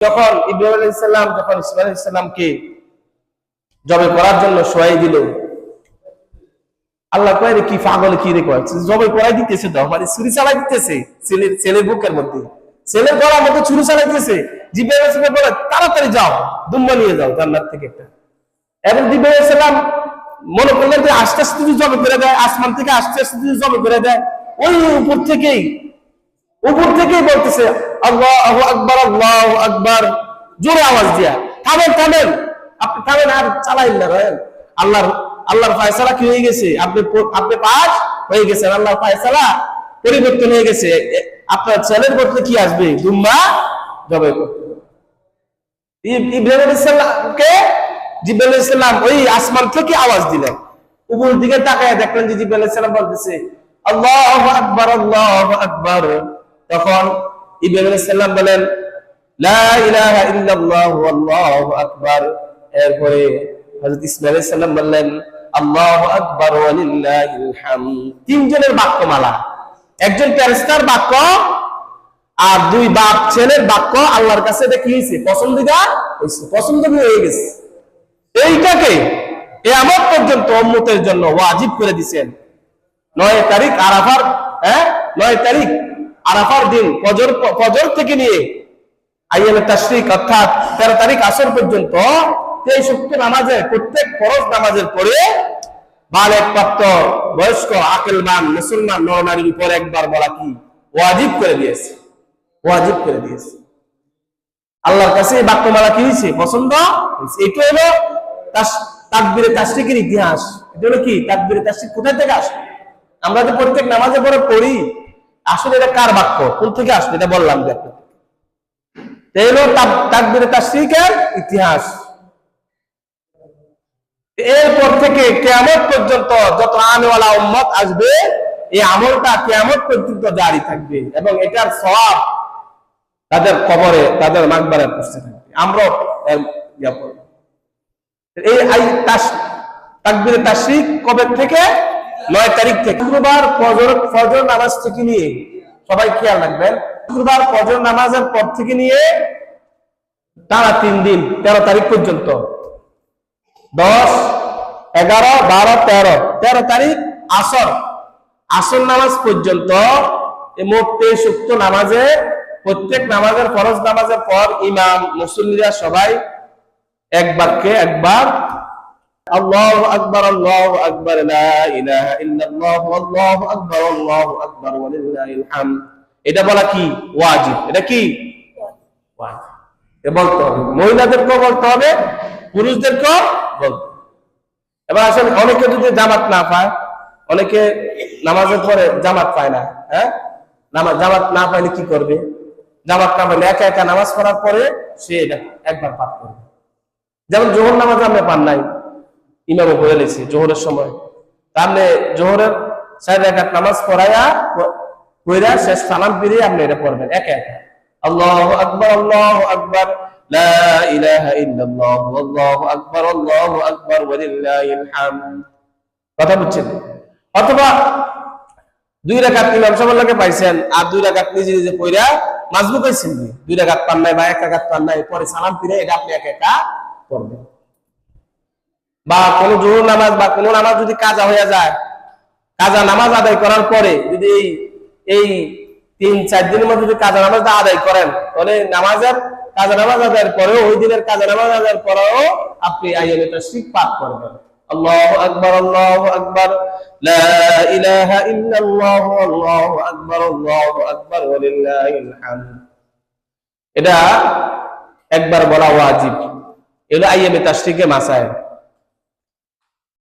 যখন ইব্রাহিম আলাইসাল্লাম যখন ইসমাইল আলাইসাল্লামকে জবে করার জন্য শোয়াই দিল, আল্লাহ কয় রে কি পাগল, কি রে কয়? জবে করাই দিতেছে তো মানে ছুরি চালাই দিতেছে ছেলের ছেলের বুকের মধ্যে। ছেলের গলার মধ্যে ছুরি চালাইতেছে আলাইসাল্লাম বলে, তাড়াতাড়ি যাও, দুম্বা নিয়ে যাও জান্নাত থেকে একটা। এবং জিব্রাইল আলাইসাল্লাম মনে করলেন যে, আস্তে আস্তে যদি জবে করে দেয়, আসমান থেকে আস্তে আস্তে যদি জবে করে দেয়। ওই উপর থেকেই উপর থেকেই বলতেছে জোরে আওয়াজ দিয়া। থামেন থামেন। আপনি থামেন, আর না আল্লাহর আল্লাহর কি হয়ে গেছে? আপনি আপনি পাস হয়ে গেছেন আল্লাহর পরিবর্তন হয়ে গেছে। আপনার ছেলের কি আসবে? জবাই করতে ইব্রাহিম ওই আসমান থেকে আওয়াজ দিলেন। উপর দিকে তাকায় দেখলেন যে সালাম বলতেছে, আল্লাহু আকবার আল্লাহু আকবার। তখন ইব্রাহিম সালাম বলেন, লা ইলাহা ইল্লাল্লাহু, আল্লাহু আকবার। এরপরে হযরত ইসমাঈল সালাম বললেন, আল্লাহু আকবার ওয়া লিল্লাহিল হামদ। তিনজনের বাক্যমালা, একজন ফেরেশতার বাক্য আর দুই বাপ ছেলের বাক্য আল্লাহর কাছে এটা কি হয়েছে পছন্দিদা হয়েছে পছন্দ হয়ে গেছে। এইটাকে এমন পর্যন্ত উম্মতের জন্য ওয়াজিব করে দিছেন। নয় তারিখ আরাফার হ্যাঁ? নয় তারিখ আরাফার দিন, ফজর ফজর থেকে নিয়ে আইয়ামে তাশরিক অর্থাৎ তেরো তারিখ আসর পর্যন্ত তেইশ শক্তি নামাজের, প্রত্যেক ফরজ নামাজের পরে বালেক প্রাপ্ত বয়স্ক আকেলমান মুসলমান নরনারীর উপর একবার বলা কি? ওয়াজিব করে দিয়েছে। ওয়াজিব করে দিয়েছে। আল্লাহর কাছে এই বাক্যমালা কি হয়েছে? পছন্দ? এটা হলো তাকবীরে তাশরিকের ইতিহাস। এটা হলো কি? তাকবীরে তাশরিক কোথায় থেকে আসে? আমরা যে প্রত্যেক নামাজে পরে পড়ি। আসলে এটা কার বাক্য? কোন থেকে আসবে এটা বললাম যে আপনাকে। তাক- তাকবীরে তাশরিকের ইতিহাস। এরপর থেকে কেয়ামত পর্যন্ত যত আনওয়ালা উম্মত আসবে, এই আমলটা কেয়ামত পর্যন্ত জারি থাকবে এবং এটার সওয়াব তাদের কবরে, তাদের মাকবারে পৌঁছতে থাকবে। আমরাও। এই আই তাস কবে থেকে? নয় তারিখ থেকে। শুক্রবার ফজর ফজর নামাজ থেকে নিয়ে সবাই খেয়াল রাখবেন, শুক্রবার ফজর নামাজের পর থেকে নিয়ে টানা তিন দিন, তেরো তারিখ পর্যন্ত। দশ, এগারো, বারো, তেরো। তেরো তারিখ আসর। আসর নামাজ পর্যন্ত মোট নামাজে, প্রত্যেক নামাজের ফরজ নামাজের পর ইমাম, মুসল্লিরা সবাই এক বাক্যে একবার আল্লাহ আকবর আল্লাহ আকবর আল্লাহু আকবর আল্লাহু আকবর এটা বলা কি? ওয়াজিব। এটা কি? বলতে হবে। মহিলাদেরকেও বলতে হবে, পুরুষদেরকেও বলতে এবার আসলে অনেকে যদি জামাত না পায়, অনেকে নামাজের পরে জামাত পায় না হ্যাঁ? নামাজ জামাত না পাইলে কি করবে? জামাত না পাইলে একা একা নামাজ পড়ার পরে সে এটা একবার পাঠ করবে। যেমন জোহর নামাজ আমরা পান নাই। ইমামে পড়ে লেছি জোহরের সময়। তাহলে জোহরের চার একাত নামাজ পড়াইয়া পড়া শেষ সালাম ফিরিয়ে আপনি এটা পড়বেন, একা একা। আল্লাহ আকবর আল্লাহ আকবর আল্লাহু আকবার আল্লাহু আকবার ওয়ালিল্লাহিল হামদ কথা বুঝছেন? অথবা দুই রাকাত ইমাম সাহেবের পাইছেন আর দুই রাকাত নিজে নিজে পড়া মাজবুক হইছেন দুই। রাকাত পান নাই বা এক রাকাত পান নাই, পরে সালাম ফিরে এটা আপনি একা একা পড়বেন। বা কোন জোহর নামাজ বা কোন নামাজ যদি কাজা হয়ে যায়, কাজা নামাজ আদায় করার পরে যদি এই তিন, চার দিনের মধ্যে যদি কাজা নামাজ আদায় করেন, তাহলে নামাজের কাজা নামাজ আদায়ের পরেও, ওই দিনের কাজা নামাজ আদায়ের পরেও আপনি আইয়ামে তাশরিক পাঠ করবেন। আল্লাহু আকবার আল্লাহু আকবার, লা ইলাহা ইল্লাল্লাহ, আল্লাহু আকবার আল্লাহু আকবার, ওয়ালিল্লাহিল হামদ। এটা একবার বলা ওয়াজিব। এগুলো আইয়ামে তাশরিকে মাসায়।